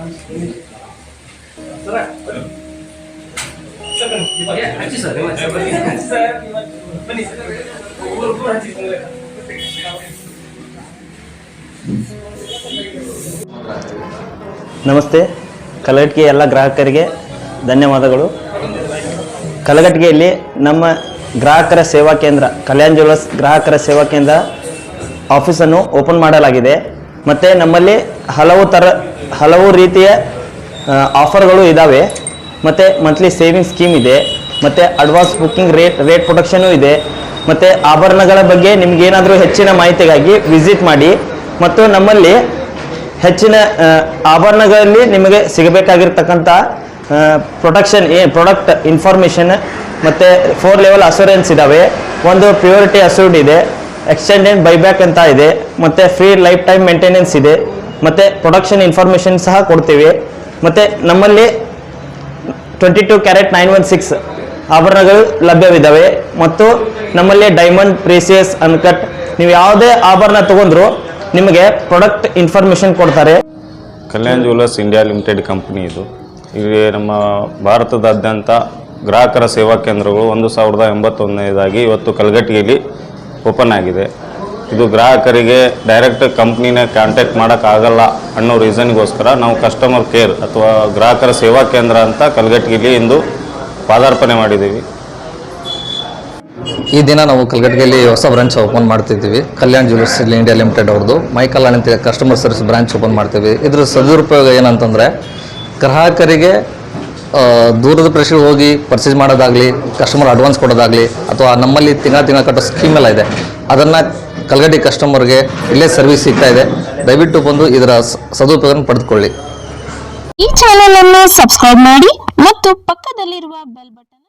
ನಮಸ್ತೆ. ಕಲಗಟ್ಟಿಗೆ ಎಲ್ಲ ಗ್ರಾಹಕರಿಗೆ ಧನ್ಯವಾದಗಳು. ಕಲಗಟ್ಟಿಗೆಯಲ್ಲಿ ನಮ್ಮ ಗ್ರಾಹಕರ ಸೇವಾ ಕೇಂದ್ರ, ಕಲ್ಯಾಣ್ ಜ್ಯುವೆಲರ್ಸ್ ಗ್ರಾಹಕರ ಸೇವಾ ಕೇಂದ್ರ ಆಫೀಸನ್ನು ಓಪನ್ ಮಾಡಲಾಗಿದೆ. ಮತ್ತು ನಮ್ಮಲ್ಲಿ ಹಲವು ಥರ ಹಲವು ರೀತಿಯ ಆಫರ್ಗಳು ಇದ್ದಾವೆ ಮತ್ತು ಮಂತ್ಲಿ ಸೇವಿಂಗ್ ಸ್ಕೀಮ್ ಇದೆ. ಮತ್ತು advance booking rate rate protection ಇದೆ. ಮತ್ತು ಆಭರಣಗಳ ಬಗ್ಗೆ ನಿಮಗೇನಾದರೂ ಹೆಚ್ಚಿನ ಮಾಹಿತಿಗಾಗಿ ವಿಸಿಟ್ ಮಾಡಿ. ಮತ್ತು ನಮ್ಮಲ್ಲಿ ಹೆಚ್ಚಿನ ಆಭರಣಗಳಲ್ಲಿ ನಿಮಗೆ ಸಿಗಬೇಕಾಗಿರ್ತಕ್ಕಂಥ ಪ್ರೊಟೆಕ್ಷನ್ ಏ ಪ್ರೊಡಕ್ಟ್ ಇನ್ಫಾರ್ಮೇಷನ್ ಮತ್ತು ಫೋರ್ ಲೆವೆಲ್ ಅಸೂರೆನ್ಸ್ ಇದ್ದಾವೆ ಒಂದು ಪ್ಯೂರಿಟಿ ಅಸೂರ್ಡ್ ಇದೆ. ಎಕ್ಸ್ಟೆಂಡೆಡ್ ಬೈಬ್ಯಾಕ್ ಅಂತ ಇದೆ. ಮತ್ತು ಫ್ರೀ ಲೈಫ್ ಟೈಮ್ ಮೇಂಟೆನೆನ್ಸ್ ಇದೆ. ಮತ್ತು ಪ್ರೊಡಕ್ಷನ್ ಇನ್ಫಾರ್ಮೇಷನ್ ಸಹ ಕೊಡ್ತೀವಿ. ಮತ್ತು ನಮ್ಮಲ್ಲಿ twenty two carat nine one six ಆಭರಣಗಳು ಲಭ್ಯವಿದ್ದಾವೆ. ಮತ್ತು ನಮ್ಮಲ್ಲಿ ಡೈಮಂಡ್ ಪ್ರೀಸಿಯಸ್ ಅನ್ಕಟ್ ನೀವು ಯಾವುದೇ ಆಭರಣ ತಗೊಂಡ್ರು ನಿಮಗೆ ಪ್ರಾಡಕ್ಟ್ ಇನ್ಫಾರ್ಮೇಷನ್ ಕೊಡ್ತಾರೆ. Kalyan jewellers India limited company ಇದು. ಇಲ್ಲಿ ನಮ್ಮ ಭಾರತದಾದ್ಯಂತ ಗ್ರಾಹಕರ ಸೇವಾ ಕೇಂದ್ರಗಳು ಒಂದು ಸಾವಿರದ ಎಂಬತ್ತೊಂದನೇದಾಗಿ ಇವತ್ತು ಕಲಘಟಗಿಯಲ್ಲಿ ಓಪನ್ ಆಗಿದೆ. ಇದು ಗ್ರಾಹಕರಿಗೆ ಡೈರೆಕ್ಟ್ ಕಂಪ್ನಿನ ಕಾಂಟ್ಯಾಕ್ಟ್ ಮಾಡೋಕ್ಕಾಗಲ್ಲ ಅನ್ನೋ ರೀಸನ್ಗೋಸ್ಕರ ನಾವು ಕಸ್ಟಮರ್ ಕೇರ್ ಅಥವಾ ಗ್ರಾಹಕರ ಸೇವಾ ಕೇಂದ್ರ ಅಂತ ಕಲಗಟ್ಟಿಗೆಯಲ್ಲಿ ಇಂದು ಪಾದಾರ್ಪಣೆ ಮಾಡಿದ್ದೀವಿ. ಈ ದಿನ ನಾವು ಕಲ್ಗಟ್ಟಿಗೆಲಿ ಹೊಸ ಬ್ರಾಂಚ್ ಓಪನ್ ಮಾಡ್ತಿದ್ದೀವಿ. ಕಲ್ಯಾಣ್ ಜ್ಯುವೆಲ್ಸ್ ಇಂಡಿಯಾ ಲಿಮಿಟೆಡ್ ಅವ್ರದ್ದು. ಮೈಕಲ್ ಅಂತ ಕಸ್ಟಮರ್ ಸರ್ವಿಸ್ ಬ್ರಾಂಚ್ ಓಪನ್ ಮಾಡ್ತೀವಿ. ಇದ್ರ ಸದುರುಪಯೋಗ ಏನಂತಂದರೆ ಗ್ರಾಹಕರಿಗೆ ದೂರದ ಪ್ರದೇಶ ಹೋಗಿ ಪರ್ಚೇಸ್ ಮಾಡೋದಾಗಲಿ ಕಸ್ಟಮರ್ ಅಡ್ವಾನ್ಸ್ ಕೊಡೋದಾಗಲಿ, ಅಥವಾ ನಮ್ಮಲ್ಲಿ ತಿಂಗಳ ತಿಂಗಳ ಕಟ್ಟೋ ಸ್ಕೀಮ್ ಎಲ್ಲ ಇದೆ. ಅದನ್ನು ಕಲ್ಗಡ್ಡಿ ಕಸ್ಟಮರ್ಗೆ ಇಲ್ಲೇ ಸರ್ವಿಸ್ ಸಿಗ್ತಾ ಇದೆ. ದಯವಿಟ್ಟು ಬಂದು ಇದರ ಸದುಪಯೋಗ ಪಡೆದುಕೊಳ್ಳಿ. ಈ ಚಾನೆಲ್ ಅನ್ನು ಸಬ್ಸ್ಕ್ರೈಬ್ ಮಾಡಿ ಮತ್ತು ಪಕ್ಕದಲ್ಲಿರುವ ಬೆಲ್ ಬಟನ್